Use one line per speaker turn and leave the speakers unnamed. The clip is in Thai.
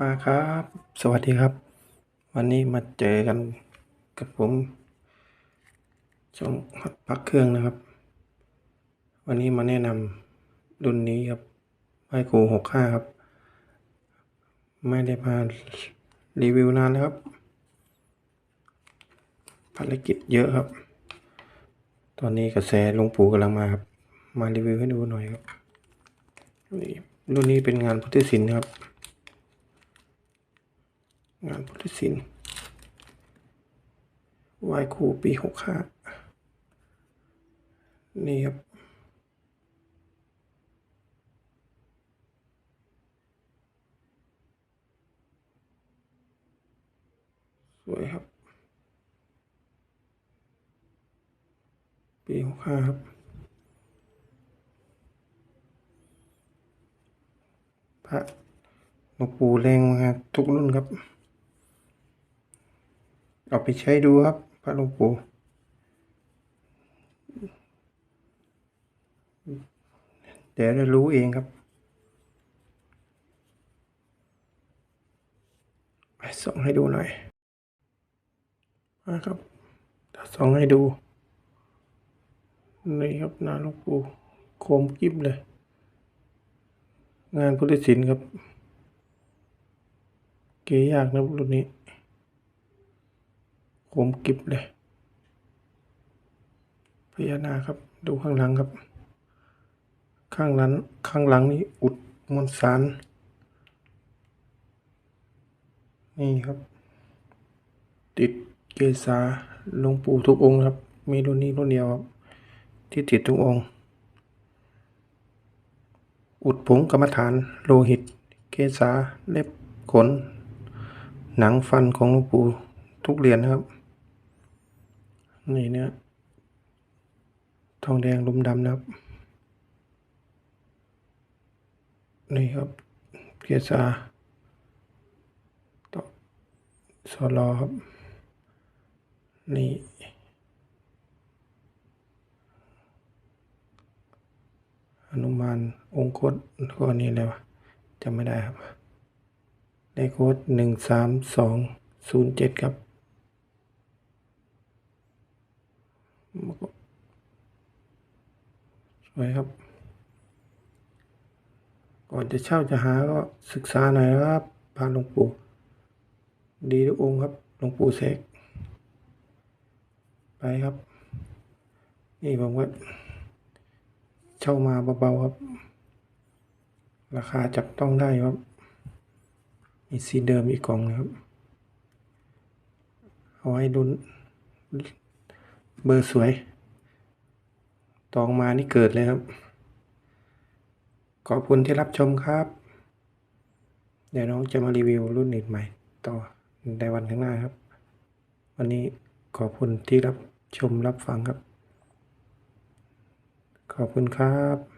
มาครับ สวัสดีครับ วันนี้มาเจอกันกับผมช่องฮอตพักเครื่องนะครับ วันนี้มาแนะนำรุ่นนี้ครับไมโครหกห้าครับ ไม่ได้มารีวิวนานแล้วครับ ภารกิจเยอะครับ ตอนนี้กระแสลงปู่กำลังมาครับ มารีวิวให้ดูหน่อยครับนี่รุ่นนี้เป็นงานพุทธศิลป์ครับ งานพุทธศิลป์ไหว้ครูปีหกห้านี่ครับ สวยครับ ปีหกห้าครับ พระหลวงปู่แรงมาทุกรุ่นครับ เอาไปใช้ดูครับ พระหลวงปู่เดี๋ยวจะรู้เองครับไปส่องให้ดูหน่อยมาครับถ้าส่องให้ดูนี่ครับนาหลวงปู่โคมกิบเลย งานพุทธศิลป์ครับ เก๋ยากนะรุ่นนี้ คมกิบเลย พญานาคครับ ดูข้างหลังครับ ข้างหลังข้างหลังนี้อุดมวลสาร นี่ครับ ติดเกษาหลวงปู่ทุกองค์ครับ มีรุ่นนี้รุ่นเดียวครับ ที่ติดทุกองค์ อุดผงกรรมฐานโลหิต เกษาเล็บขน หนังฟันของหลวงปู่ทุกเหรียญนครับ นี่เนี่ยทองแดงลุมดำนะครับ นี่ครับ เกษาต่อสอรอครับ นี่อนุมานองค์โคตก็นี่เลยวะจำไม่ได้ครับ เลขโค้ดหนึ่งสามสองศูนย์เจ็ดครับ สวยครับ ก่อนจะเช่าจะหาก็ศึกษาหน่อยนะครับพานหลวงปู่ ดีทุกองค์ครับหลวงปู่เสกไปครับ นี่ผมก็เช่ามาเบาๆครับ ราคาจับต้องได้ครับมีสีเดิมอีกกล่องนะครับ เอาไว้ดุน เบอร์สวย ตองมานี่เกิดเลยครับ ขอบคุณที่รับชมครับ เดี๋ยวน้องจะมารีวิวรุ่นอื่นใหม่ ต่อในวันข้างหน้าครับ วันนี้ขอบคุณที่รับชมรับฟังครับ ขอบคุณครับ